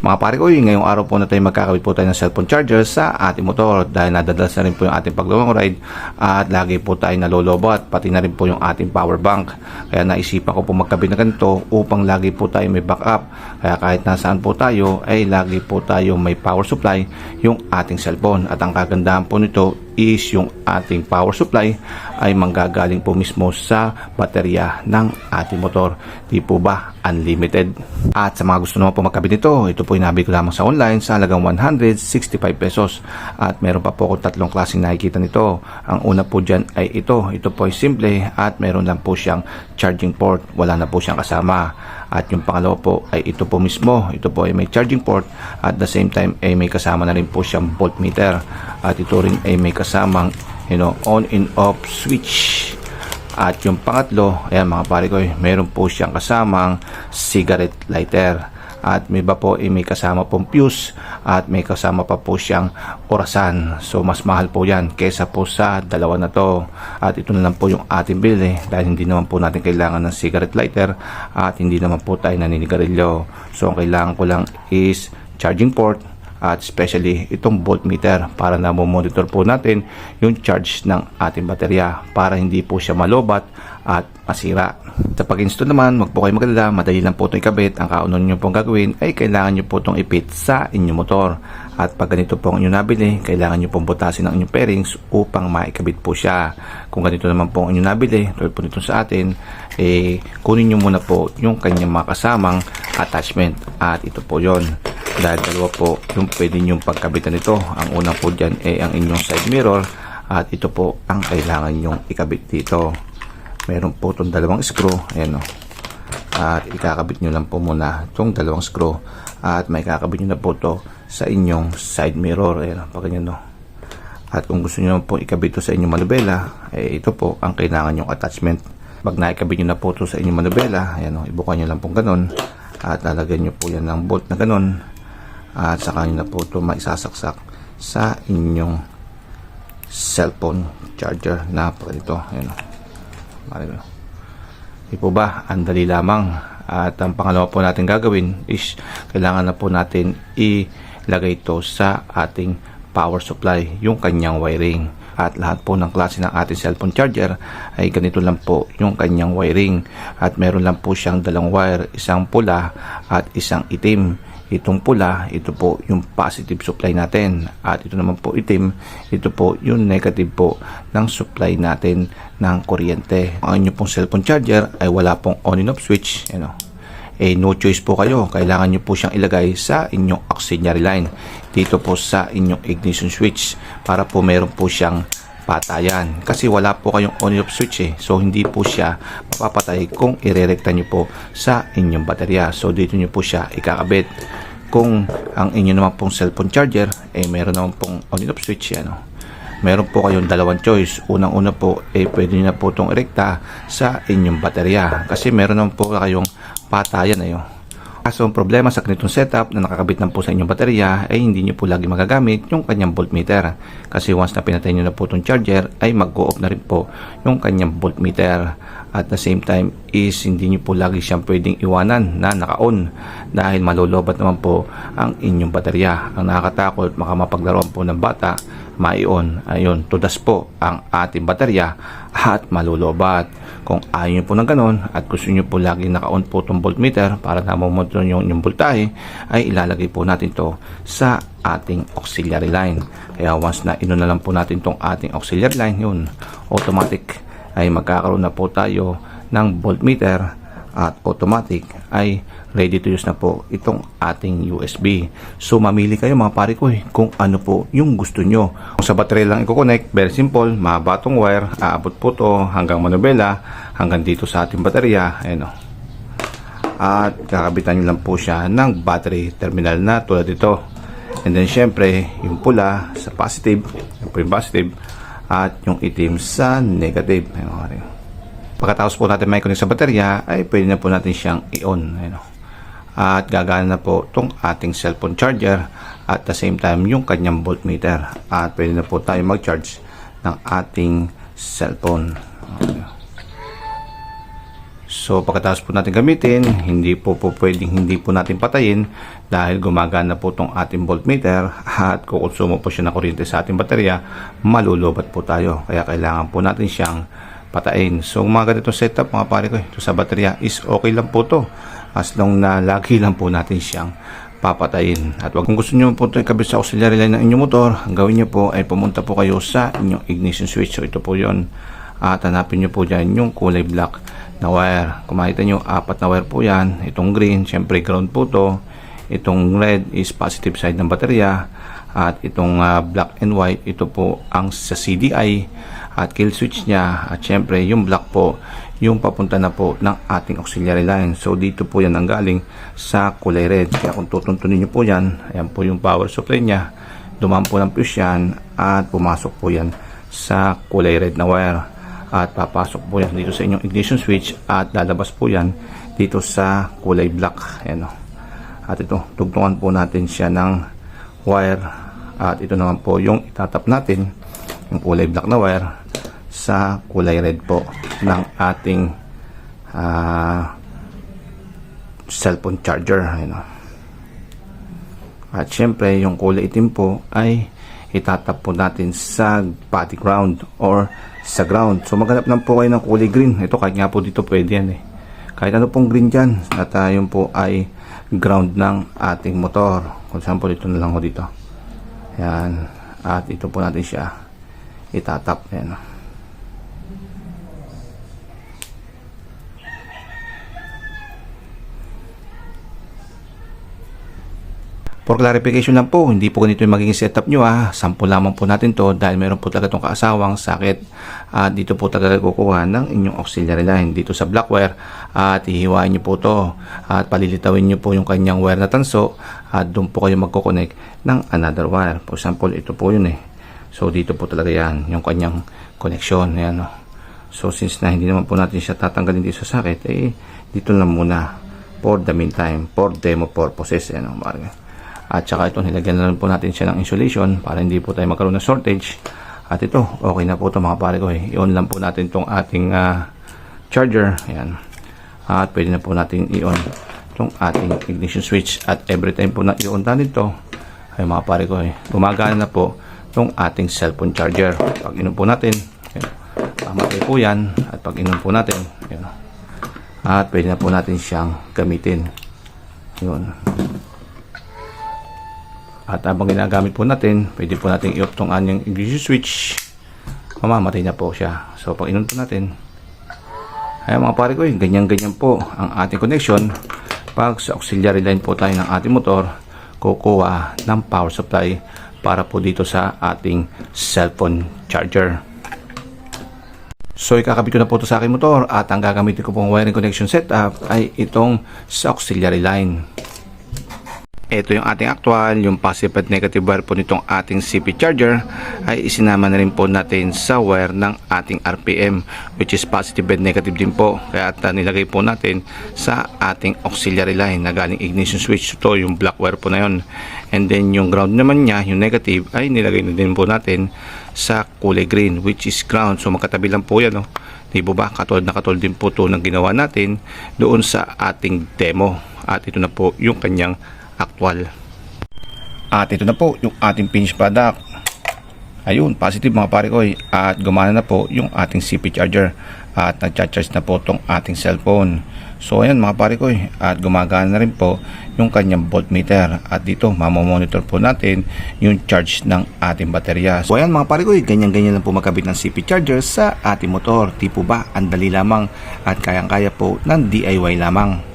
Mga pare ko, ngayong araw po na tayo magkakabit po tayo ng cellphone charger sa ating motor dahil nadadalas na rin po yung ating paglawang ride at lagi po tayo nalolobat pati na rin po yung ating power bank. Kaya naisipan ko po magkabit na ganito upang lagi po tayo may backup. Kaya kahit nasaan po tayo ay lagi po tayo may power supply yung ating cellphone. At ang kagandahan po nito is yung ating power supply ay manggagaling po mismo sa baterya ng ating motor. Di po ba unlimited? At sa mga gusto naman po magkabit nito, ito po inabi ko lamang sa online sa halagang 165 pesos. At meron pa po ako tatlong klaseng nakikita nito. Ang una po dyan ay ito. Ito po ay simple at meron lang po siyang charging port. Wala na po siyang kasama. At yung pangalawa po ay ito po mismo. Ito po ay may charging port at the same time ay may kasama na rin po siyang voltmeter. At ito rin ay may kasamang you know, on and off switch. At yung pangatlo, ayan mga pare ko, meron po siyang kasamang cigarette lighter. At may iba po ay may kasama pong fuse at may kasama pa po siyang orasan. So mas mahal po yan kesa po sa dalawa na to. At ito na lang po yung ating bili dahil hindi naman po natin kailangan ng cigarette lighter at hindi naman po tayo naninigarilyo. So ang kailangan ko lang is charging port at especially itong voltmeter para na monitor po natin yung charge ng ating baterya para hindi po siya malobat at masira. Sa pag-install naman, wag po kayo magalala, madali lang po itong ikabit. Ang kaunon nyo pong gagawin ay kailangan nyo po itong ipit sa inyong motor. At pag ganito po ang inyong nabili, kailangan nyo pong butasin ang inyong pairings upang maikabit po siya. Kung ganito naman po ang inyong nabili, tulad po nito sa atin, eh, kunin nyo muna po yung kanyang mga kasamang attachment. At ito po yon dahil dalawa po yung pwede nyong pagkabitan nito. Ang una po dyan ay ang inyong side mirror at ito po ang kailangan nyong ikabit dito. Meron po itong dalawang screw. Ayan o. At ikakabit nyo lang po muna itong dalawang screw. At may kakabit nyo na po ito sa inyong side mirror. Ayan o. Pag ganyan o. At kung gusto nyo po ikabit ito sa inyong manubela, eh, ito po ang kailangan nyong attachment. Pag naikabit nyo na po ito sa inyong manubela, ayan o, ibukan nyo lang po ganun. At lalagyan nyo po yan ng bolt na ganun at saka nyo na po ito maisasaksak sa inyong cellphone charger na ganito ayan o. Di po ba? Ang dali lamang. At ang pangalawa po natin gagawin is kailangan na po natin ilagay ito sa ating power supply yung kanyang wiring. At lahat po ng klase ng ating cellphone charger ay ganito lang po yung kanyang wiring. At meron lang po siyang dalawang wire isang pula at isang itim itong pula, ito po yung positive supply natin. At ito naman po itim, ito po yung negative po ng supply natin ng kuryente. Ang inyong pong cellphone charger ay wala pong on and off switch. Ano, eh no choice po kayo. Kailangan nyo po siyang ilagay sa inyong auxiliary line. Dito po sa inyong ignition switch para po meron po siyang patayan. Kasi wala po kayong on off switch eh. So hindi po siya mapapatay kung irerekta nyo po sa inyong baterya. So dito nyo po siya ikakabit. Kung ang inyo naman pong cellphone charger eh meron naman pong on off switch ano. Meron po kayong dalawang choice. Unang-una po eh pwede nyo na po itong irekta sa inyong baterya. Kasi meron naman po kayong patayan ayo. Kaso ang problema sa ganitong setup na nakakabit lang po sa inyong baterya ay hindi nyo po lagi magagamit yung kanyang voltmeter. Kasi once na pinatay nyo na po itong charger ay mag-go off na rin po yung kanyang voltmeter. At the same time is hindi nyo po lagi siyang pwedeng iwanan na naka-on dahil malolobat naman po ang inyong baterya. Ang nakakatakot maka mapaglaruan po ng bata mai-on. Ayun, tudas po ang ating baterya at malulobat. Kung ayaw nyo po ng ganon at gusto nyo po lagi naka-on po itong voltmeter para namumonitor nyo yung voltahe, ay ilalagay po natin to sa ating auxiliary line. Kaya once na ino na lang po natin itong ating auxiliary line, yun, automatic ay magkakaroon na po tayo ng voltmeter at automatic ay ready to use na po itong ating USB. So mamili kayo mga pare ko eh, kung ano po yung gusto nyo. Kung sa battery lang i-connect, very simple, mabatong wire, aabot po to hanggang manubela, hanggang dito sa ating baterya. Ayan o. At kakabitan nyo lang po siya ng battery terminal na tulad ito. And then syempre, yung pula sa positive, yung po yung positive, at yung itim sa negative. Ayan. Pagkatapos po natin may connect sa baterya, ay pwede na po natin siyang i-on. Ayan. At gagana na po itong ating cellphone charger at the same time yung kanyang voltmeter. At pwede na po tayo mag-charge ng ating cellphone. So pagkatapos po natin gamitin, hindi po po pwedeng hindi po natin patayin dahil gumagana po itong ating voltmeter at kukonsumo po siya ng kuryente sa ating baterya, malulubat po tayo. Kaya kailangan po natin siyang patayin. So mga ganitong setup mga pare ko, ito sa baterya is okay lang po to as long na lagi lang po natin siyang papatayin. At wag kung gusto niyo po ito ikabit sa auxiliary line ng inyong motor, ang gawin niyo po ay pumunta po kayo sa inyong ignition switch. So ito po yon At hanapin niyo po dyan yung kulay black na wire. Kung makita nyo, apat na wire po yan. Itong green, syempre ground po to. Itong red is positive side ng baterya. At itong ah, black and white, ito po ang sa CDI at kill switch niya. At syempre, yung black po, yung papunta na po ng ating auxiliary line. So, dito po yan ang galing sa kulay red. Kaya kung tutuntunin nyo po yan, ayan po yung power supply niya. Dumaan po ng fuse yan at pumasok po yan sa kulay red na wire at papasok po yan dito sa inyong ignition switch at lalabas po yan dito sa kulay black ayan o. at ito tugtungan po natin siya ng wire at ito naman po yung itatap natin yung kulay black na wire sa kulay red po ng ating ah, cellphone charger ayan o. at syempre yung kulay itim po ay itatap po natin sa body ground or sa ground. So maghanap lang po kayo ng kulay green. Ito kahit nga po dito pwede yan eh. Kahit ano pong green dyan. At uh, yun po ay ground ng ating motor. For example, ito na lang ko dito. Yan. At ito po natin siya itatap. Yan. For clarification lang po, hindi po ganito yung magiging setup nyo ah. Sample lamang po natin to dahil meron po talaga itong kaasawang sakit. At dito po talaga kukuha ng inyong auxiliary line dito sa black wire. At ihiwain nyo po to At palilitawin nyo po yung kanyang wire na tanso. At doon po kayo magkoconnect ng another wire. For example, ito po yun eh. So dito po talaga yan, yung kanyang connection. Ayan, oh. So since na hindi naman po natin siya tatanggalin dito sa sakit, eh dito lang muna for the meantime, for demo purposes. Ayan, mga at saka ito, nilagyan na rin po natin siya ng insulation para hindi po tayo magkaroon ng shortage. At ito, okay na po ito mga pare ko. Eh. I-on lang po natin itong ating ah, charger. Ayan. At pwede na po natin i-on itong ating ignition switch. At every time po na i-on natin ito, ay mga pare ko, eh, gumagana na po itong ating cellphone charger. Pag inom po natin, ayan, mamatay po yan. At pag inom po natin, ayan, at pwede na po natin siyang gamitin. Yun. At habang ginagamit po natin, pwede po natin i-off tong anyang ignition switch. Mamamatay na po siya. So, pag inon po natin, ay mga pare ko, ganyan-ganyan po ang ating connection. Pag sa auxiliary line po tayo ng ating motor, kukuha ng power supply para po dito sa ating cellphone charger. So, ikakabit ko na po ito sa aking motor at ang gagamitin ko pong wiring connection setup ay itong sa auxiliary line. Ito yung ating actual, yung positive at negative wire po nitong ating CP charger ay isinama na rin po natin sa wire ng ating RPM which is positive and negative din po. Kaya at uh, nilagay po natin sa ating auxiliary line na galing ignition switch. Ito yung black wire po na yun. And then yung ground naman niya, yung negative ay nilagay na din po natin sa kulay green which is ground. So magkatabi lang po yan. No? Di ba? Katulad na katulad din po ito ng ginawa natin doon sa ating demo. At ito na po yung kanyang actual. At ito na po yung ating finished product. Ayun, positive mga pare ko. At gumana na po yung ating CP charger. At nag-charge na po itong ating cellphone. So ayan mga pare ko. At gumagana na rin po yung kanyang voltmeter. At dito mamomonitor po natin yung charge ng ating baterya. So ayan mga pare ko. Ganyan-ganyan lang po magkabit ng CP charger sa ating motor. Tipo ba? Ang dali lamang at kayang-kaya po ng DIY lamang.